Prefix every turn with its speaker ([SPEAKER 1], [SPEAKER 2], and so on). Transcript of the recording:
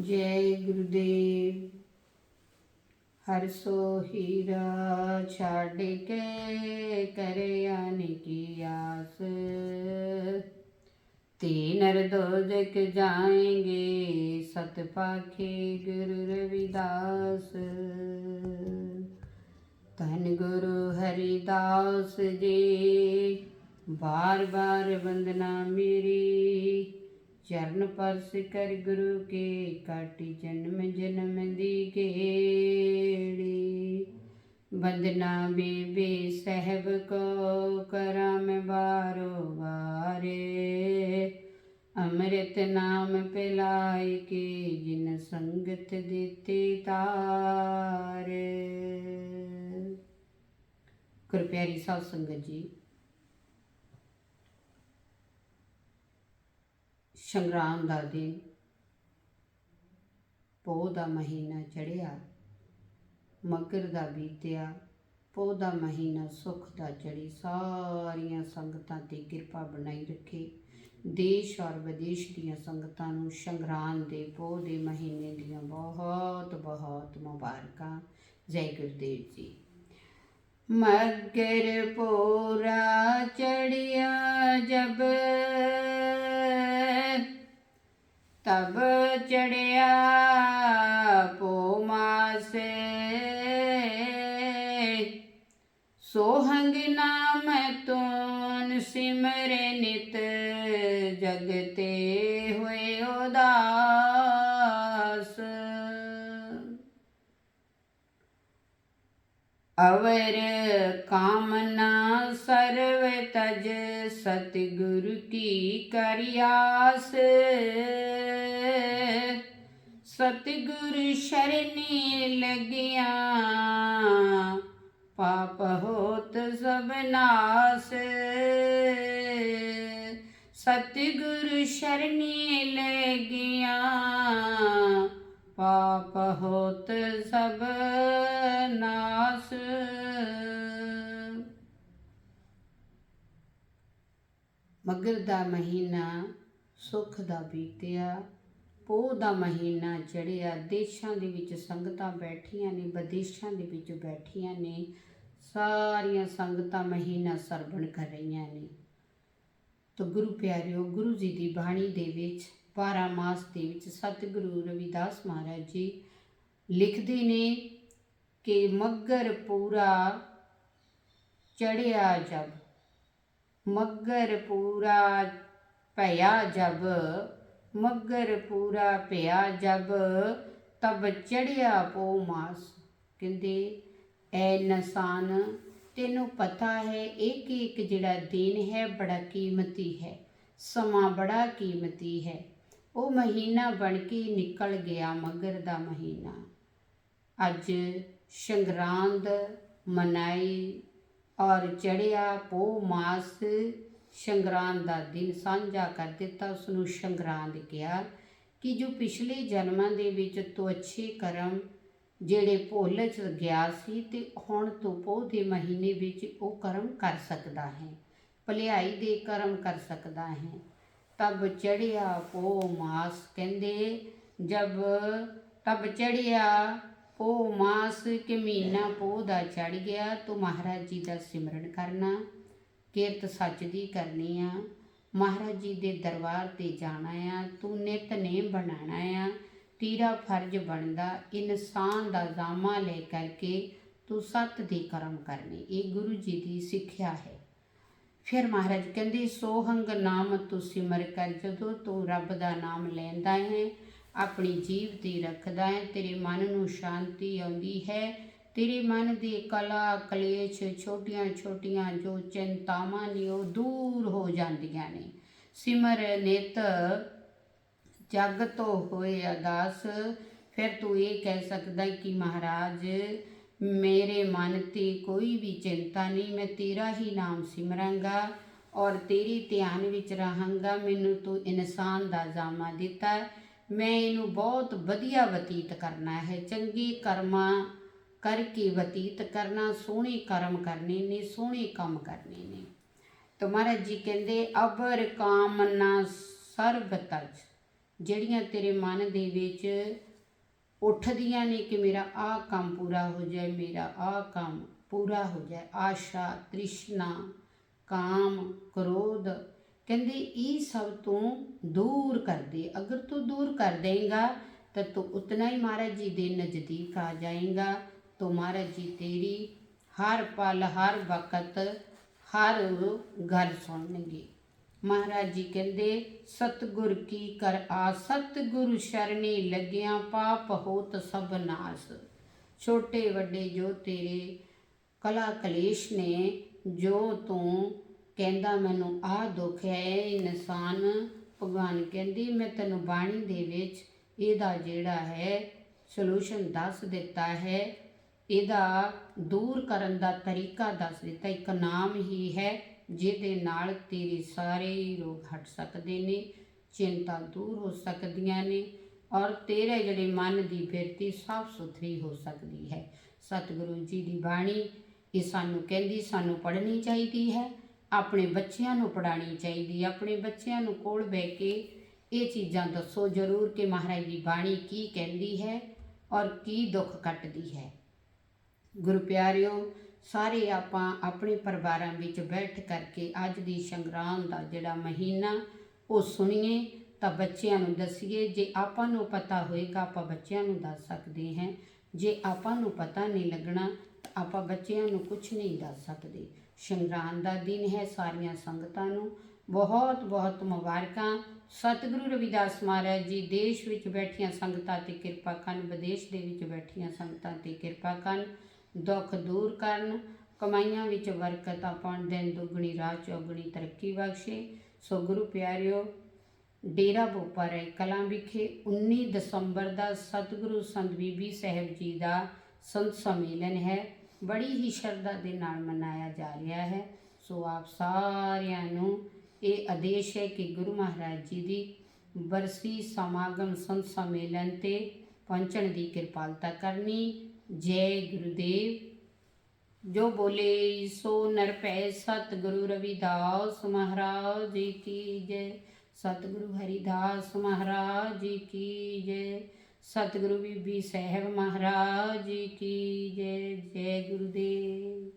[SPEAKER 1] ਜੈ ਗੁਰਦੇਵ, ਹਰ ਸੋ ਹੀਰਾ ਛੱਡ ਕੇ ਕਰਿਆ ਕੀ ਆਸ। ਤੀਨ ਦੋਜਕ ਜਾਏਂਗੇ, ਸਤ ਪਾਖੇ ਗੁਰੂ ਰਵਿਦਾਸ। ਧੰਨ ਗੁਰੂ ਹਰਿਦਾਸ ਜੀ ਬਾਰ ਬਾਰ ਵੰਦਨਾ ਮੇਰੀ। ਚਰਨ ਪਰਸ ਕਰ ਗੁਰੂ ਕੇ, ਕਾਟੀ ਜਨਮ ਜਨਮ ਦੀ ਗੇੜੀ। ਵੰਦਨਾ ਬੀਬੀ ਸਹਿਬ ਕੋ ਕਰਾਂ ਮੈਂ ਬਾਰੋ ਬਾਰੇ ਅੰਮ੍ਰਿਤ ਨਾਮ ਪਿਲਾਈ ਕੇ ਜਿਨ ਸੰਗਤ ਦਿੱਤੀ ਤਾਰ। ਗੁਰਪਿਆਰੀ ਸਾਧ ਸੰਗਤ ਜੀ ਸੰਗਰਾਮ ਦਾ ਦਿਨ। ਪੋਹ ਦਾ ਮਹੀਨਾ ਚੜਿਆ ਮਗਰ ਦਾ ਬੀਤਿਆ, ਪੋਹ ਦਾ ਮਹੀਨਾ ਸੁਖ ਦਾ ਚੜੀ ਸਾਰੀਆਂ ਸੰਗਤਾਂ ਤੇ ਕਿਰਪਾ ਬਣਾਈ ਰੱਖੇ। ਦੇਸ਼ ਔਰ ਵਿਦੇਸ਼ ਦੀਆਂ ਸੰਗਤਾਂ ਨੂੰ ਸੰਗਰਾਮ ਦੇ ਪੋਹ ਦੇ ਮਹੀਨੇ ਦੀਆਂ ਬਹੁਤ ਬਹੁਤ ਮੁਬਾਰਕਾਂ। ਜੈ ਗੁਰਦੇਵ ਜੀ। ਮਗਰ ਪੂਰਾ ਚੜਿਆ ਜਬ ਤਬ ਚੜਿਆ ਪੋ ਮਾਸੇ। ਸੋਹੰਗ ਨਾਮ ਤੋਨ ਸਿਮਰੇ ਨਿਤ ਜਗਤੇ ਹੋਏ ਉਦਾਸ। ਅਵਰ ਕਾਮਨਾ ਸਰਵ ਤਜ ਸਤਿਗੁਰ ਕੀ ਕਰਿਆਸ। ਸਤਿਗੁਰ ਸ਼ਰਨੀ ਲਗਿਆ, ਪਾਪ ਹੋਤ ਸਭ ਨਾਸ। ਸਤਿਗੁਰ ਸ਼ਰਨੀ ਲਗਿਆ, ਪਾਪ ਹੋਤ ਸਭ ਨਾਸ। ਮਗਰ ਦਾ ਮਹੀਨਾ, ਸੁਖ ਦਾ ਬੀਤਿਆ। ਪੋਹ ਦਾ ਮਹੀਨਾ ਚੜਿਆ ਦੇਸ਼ਾਂ ਦੇ ਵਿੱਚ ਸੰਗਤਾਂ ਬੈਠੀਆਂ ਨੇ, ਵਿਦੇਸ਼ਾਂ ਦੇ ਵਿੱਚ ਬੈਠੀਆਂ ਨੇ। ਸਾਰੀਆਂ ਸੰਗਤਾਂ ਮਹੀਨਾ ਸਰਵਣ ਕਰ ਰਹੀਆਂ ਨੇ। ਤੋ ਗੁਰੂ ਪਿਆਰਿਓ, ਗੁਰੂ ਜੀ ਦੀ ਬਾਣੀ ਦੇ ਵਿੱਚ 12 ਮਾਸ ਦੇ ਵਿੱਚ ਸਤਿਗੁਰੂ ਰਵਿਦਾਸ ਮਹਾਰਾਜ ਜੀ ਲਿਖਦੇ ਨੇ ਕਿ ਮੱਗਰ ਪੂਰਾ ਚੜਿਆ ਜਬ। ਮੱਗਰ ਪੂਰਾ ਭਇਆ ਜਬ, ਮੱਗਰ ਪੂਰਾ ਭਇਆ ਜਬ, ਤਬ ਚੜਿਆ ਪੋ ਮਾਸ। ਕਹਿੰਦੇ, ਐ ਨਸਾਨ, ਤੈਨੂੰ ਪਤਾ ਹੈ ਇੱਕ ਇੱਕ ਜਿਹੜਾ ਦਿਨ ਹੈ, ਬੜਾ ਕੀਮਤੀ ਹੈ, ਸਮਾਂ ਬੜਾ ਕੀਮਤੀ ਹੈ। ਉਹ ਮਹੀਨਾ ਬਣ ਕੇ ਨਿਕਲ ਗਿਆ ਮਗਰ ਦਾ ਮਹੀਨਾ। ਅੱਜ ਸੰਗਰਾਂਦ ਮਨਾਈ ਔਰ ਚੜਿਆ ਪੋ ਮਾਸ ਸੰਗਰਾਂਦ ਦਾ ਦਿਨ ਸਾਂਝਾ ਕਰ ਦਿੱਤਾ ਉਸ ਨੂੰ ਸੰਗਰਾਂਦ ਕਿਹਾ ਕਿ ਜੋ ਪਿਛਲੇ ਜਨਮਾਂ ਦੇ ਵਿੱਚ ਤੂੰ ਅੱਛੇ ਕਰਮ ਜਿਹੜੇ ਭੁੱਲ ਚ ਗਿਆ ਸੀ ਤੇ ਹੁਣ ਤੋਂ ਪੋਹ ਦੇ ਮਹੀਨੇ ਵਿੱਚ ਉਹ ਕਰਮ ਕਰ ਸਕਦਾ ਹੈ, ਭਲਾਈ ਦੇ ਕਰਮ ਕਰ ਸਕਦਾ ਹੈ। ਤਬ ਚੜਿਆ ਪੋ ਮਾਸ ਕਹਿੰਦੇ, ਜਬ ਤਬ ਚੜਿਆ ਪੋ ਮਾਸ ਕਿ ਮਹੀਨਾ ਪੋ ਦਾ ਚੜ ਗਿਆ, ਤੂੰ ਮਹਾਰਾਜ ਜੀ ਦਾ ਸਿਮਰਨ ਕਰਨਾ, ਕਿਰਤ ਸੱਚ ਦੀ ਕਰਨੀ ਆ। ਮਹਾਰਾਜ ਜੀ ਦੇ ਦਰਬਾਰ ਤੇ ਜਾਣਾ ਆ, ਤੂੰ ਨਿਤਨੇਮ ਬਣਾਣਾ ਆ। ਤੇਰਾ ਫਰਜ਼ ਬਣਦਾ, ਇਨਸਾਨ ਦਾ ਜ਼ਾਮਾ ਲੈ ਕਰਕੇ ਤੂੰ ਸੱਤ ਦੇ ਕਰਮ ਕਰਨੇ। ਇਹ ਗੁਰੂ ਜੀ ਦੀ ਸਿੱਖਿਆ ਹੈ। ਫਿਰ ਮਹਾਰਾਜ ਕਹਿੰਦੇ, ਸੋਹੰਗ ਨਾਮ ਤੂੰ ਸਿਮਰ ਕਰ, ਜਦੋਂ ਤੂੰ ਰੱਬ ਦਾ ਨਾਮ ਲੈਂਦਾ ਹੈ ਆਪਣੀ ਜੀਵ ਤੇ ਰੱਖਦਾ ਹੈ। ਤੇਰੇ ਮਨ ਨੂੰ ਸ਼ਾਂਤੀ ਆਉਂਦੀ ਹੈ। ਤੇਰੇ ਮਨ ਦੀ ਕਲਾ, ਕਲੇਸ਼ ਛੋਟੀਆਂ ਛੋਟੀਆਂ ਜੋ ਚਿੰਤਾਵਾਂ ਨੇ, ਉਹ ਦੂਰ ਹੋ ਜਾਂਦੀਆਂ ਨੇ। ਸਿਮਰ ਨਿਤ ਜਗ ਤੋਂ ਹੋਏ ਅਦਾਸ ਫਿਰ ਤੂੰ ਇਹ ਕਹਿ ਸਕਦਾ ਕਿ ਮਹਾਰਾਜ, ਮੇਰੇ ਮਨ ਤੇ ਕੋਈ ਵੀ ਚਿੰਤਾ ਨਹੀਂ, ਮੈਂ ਤੇਰਾ ਹੀ ਨਾਮ ਸਿਮਰਾਂਗਾ ਔਰ ਤੇਰੀ ਧਿਆਨ ਵਿੱਚ ਰਹਾਂਗਾ। ਮੈਨੂੰ ਤੂੰ ਇਨਸਾਨ ਦਾ ਜਾਮਾ ਦਿੱਤਾ। ਮੈਂ ਇਹਨੂੰ ਬਹੁਤ ਵਧੀਆ ਬਤੀਤ ਕਰਨਾ ਹੈ। ਚੰਗੇ ਕਰਮਾਂ ਕਰਕੇ ਬਤੀਤ ਕਰਨਾ, ਸੋਹਣੇ ਕਰਮ ਕਰਨੇ ਨੇ, ਸੋਹਣੇ ਕੰਮ ਕਰਨੇ ਨੇ। ਤਾਂ ਮਹਾਰਾਜ ਜੀ ਕਹਿੰਦੇ, ਅਬਰ ਕਾਮਨਾ ਸਰਬ ਤਜ। ਜਿਹੜੀਆਂ ਤੇਰੇ ਮਨ ਦੇ ਵਿੱਚ ਉੱਠਦੀਆਂ ਨੇ ਕਿ ਮੇਰਾ ਆਹ ਕੰਮ ਪੂਰਾ ਹੋ ਜਾਏ, ਮੇਰਾ ਆਹ ਕੰਮ ਪੂਰਾ ਹੋ ਜਾਏ, ਆਸ਼ਾ, ਤ੍ਰਿਸ਼ਨਾ, ਕਾਮ, ਕ੍ਰੋਧ ਕਹਿੰਦੇ ਇਹ ਸਭ ਤੂੰ ਦੂਰ ਕਰ ਦੇ ਅਗਰ ਤੂੰ ਦੂਰ ਕਰ ਦੇਗਾ ਤਾਂ ਤੂੰ ਉਤਨਾ ਹੀ ਮਹਾਰਾਜ ਜੀ ਦੇ ਨਜ਼ਦੀਕ ਆ ਜਾਏਗਾ तो महाराज जी तेरी हर पल हर वक्त हर ਗੱਲ ਸੁਣਨਗੇ ਮਹਾਰਾਜ ਜੀ ਕਹਿੰਦੇ ਸਤਗੁਰ ਕੀ ਕਰ ਆ ਸਤਗੁਰ ਸ਼ਰਣੀ ਲੱਗਿਆ ਪਾਪ ਹੋਤ ਸਭ ਨਾਸ ਛੋਟੇ ਵੱਡੇ ਜੋ ਤੇਰੇ ਕਲਾ ਕਲੇਸ਼ ਨੇ ਜੋ ਤੂੰ ਕਹਿੰਦਾ, ਮੈਨੂੰ ਆਹ ਦੁੱਖ ਹੈ ਇਨਸਾਨ ਭਗਵਾਨ ਕਹਿੰਦੀ, ਮੈਂ ਤੈਨੂੰ ਬਾਣੀ ਦੇ ਵਿੱਚ ਇਹਦਾ ਜਿਹੜਾ ਹੈ ਸੋਲੂਸ਼ਨ ਦੱਸ ਦਿੱਤਾ ਹੈ। ਇਹਦਾ ਦੂਰ ਕਰਨ ਦਾ ਤਰੀਕਾ ਦੱਸ ਦਿੱਤਾ। ਇੱਕ ਨਾਮ ਹੀ ਹੈ, ਜਿਹਦੇ ਨਾਲ ਤੇਰੇ ਸਾਰੇ ਹੀ ਰੋਗ ਹਟ ਸਕਦੇ ਨੇ, ਚਿੰਤਾ ਦੂਰ ਹੋ ਸਕਦੀਆਂ ਨੇ ਔਰ ਤੇਰੇ ਜਿਹੜੇ ਮਨ ਦੀ ਬਿਰਤੀ ਸਾਫ਼ ਸੁਥਰੀ ਹੋ ਸਕਦੀ ਹੈ। ਸਤਿਗੁਰੂ ਜੀ ਦੀ ਬਾਣੀ ਇਹ ਸਾਨੂੰ ਕਹਿੰਦੀ, ਸਾਨੂੰ ਪੜ੍ਹਨੀ ਚਾਹੀਦੀ ਹੈ। ਆਪਣੇ ਬੱਚਿਆਂ ਨੂੰ ਪੜ੍ਹਾਉਣੀ ਚਾਹੀਦੀ ਆਪਣੇ ਬੱਚਿਆਂ ਨੂੰ ਕੋਲ ਬਹਿ ਕੇ ਇਹ ਚੀਜ਼ਾਂ ਦੱਸੋ ਜ਼ਰੂਰ ਕਿ ਮਹਾਰਾਜ ਦੀ ਬਾਣੀ ਕੀ ਕਹਿੰਦੀ ਹੈ ਔਰ ਕੀ ਦੁੱਖ ਕੱਟਦੀ ਹੈ। ਗੁਰੂ ਪਿਆਰਿਓ, ਸਾਰੇ ਆਪਾਂ ਆਪਣੇ ਪਰਿਵਾਰਾਂ ਵਿੱਚ ਬੈਠ ਕਰਕੇ ਅੱਜ ਦੀ ਸੰਗਰਾਮ ਦਾ ਜਿਹੜਾ ਮਹੀਨਾ, ਉਹ ਸੁਣੀਏ ਤਾਂ ਬੱਚਿਆਂ ਨੂੰ ਦਸੀਏ, ਜੇ ਆਪਾਂ ਨੂੰ ਪਤਾ ਹੋਏਗਾ ਆਪਾਂ ਬੱਚਿਆਂ ਨੂੰ ਦੱਸ ਸਕਦੇ ਹਾਂ। ਜੇ ਆਪਾਂ ਨੂੰ ਪਤਾ ਨਹੀਂ ਲੱਗਣਾ ਤਾਂ ਆਪਾਂ ਬੱਚਿਆਂ ਨੂੰ ਕੁਝ ਨਹੀਂ ਦੱਸ ਸਕਦੇ। ਸੰਗਰਾਮ ਦਾ ਦਿਨ ਹੈ ਸਾਰੀਆਂ ਸੰਗਤਾਂ ਨੂੰ। ਬਹੁਤ ਬਹੁਤ ਮੁਬਾਰਕਾਂ। ਸਤਿਗੁਰੂ ਰਵਿਦਾਸ ਮਹਾਰਾਜ ਜੀ, ਦੇਸ਼ ਵਿੱਚ ਬੈਠੀਆਂ ਸੰਗਤਾਂ ਤੇ ਕਿਰਪਾ ਕਰਨ, ਵਿਦੇਸ਼ ਦੇ ਵਿੱਚ ਬੈਠੀਆਂ ਸੰਗਤਾਂ ਤੇ ਕਿਰਪਾ ਕਰਨ, ਦੁੱਖ ਦੂਰ ਕਰਨ, ਕਮਾਈਆਂ ਵਿੱਚ ਬਰਕਤ ਪਾਉਣ, ਦਿਨ ਦੁੱਗਣੀ ਰਾਤ ਚੌਗਣੀ ਤਰੱਕੀ ਬਖਸ਼ੇ। ਸੋ ਗੁਰੂ ਪਿਆਰਿਓ, ਡੇਰਾ ਬੋਪਾ ਬੋਪਰ ਕਲਾਂ ਵਿਖੇ 19 ਦਸੰਬਰ ਦਾ ਸਤਿਗੁਰੂ ਸੰਤ ਬੀਬੀ ਸਾਹਿਬ ਜੀ ਦਾ ਸੰਤ ਸੰਮੇਲਨ ਹੈ। ਬੜੀ ਹੀ ਸ਼ਰਧਾ ਦੇ ਨਾਲ ਮਨਾਇਆ ਜਾ ਰਿਹਾ ਹੈ। ਸੋ ਆਪ ਸਾਰਿਆਂ ਨੂੰ ਇਹ ਆਦੇਸ਼ ਹੈ ਕਿ ਗੁਰੂ ਮਹਾਰਾਜ ਜੀ ਦੀ ਬਰਸੀ ਸਮਾਗਮ ਸੰਤ ਸੰਮੇਲਨ ਤੇ ਪਹੁੰਚਣ ਦੀ ਕਿਰਪਾਲਤਾ ਕਰਨੀ। ਜੈ ਗੁਰੂਦੇਵ। ਜੋ ਬੋਲੇ, ਸੋ ਨਰ ਪੈ ਸਤਿਗੁਰੂ ਰਵਿਦਾਸ ਮਹਾਰਾਜ ਜੀ ਕੀ ਜੈ। ਸਤਿਗੁਰੂ ਹਰਿਦਾਸ ਮਹਾਰਾਜ ਜੀ ਕੀ ਜੈ। ਸਤਿਗੁਰੂ ਬੀਬੀ ਸਾਹਿਬ ਮਹਾਰਾਜ ਜੀ ਕੀ ਜੈ ਜੈ ਗੁਰੂਦੇਵ।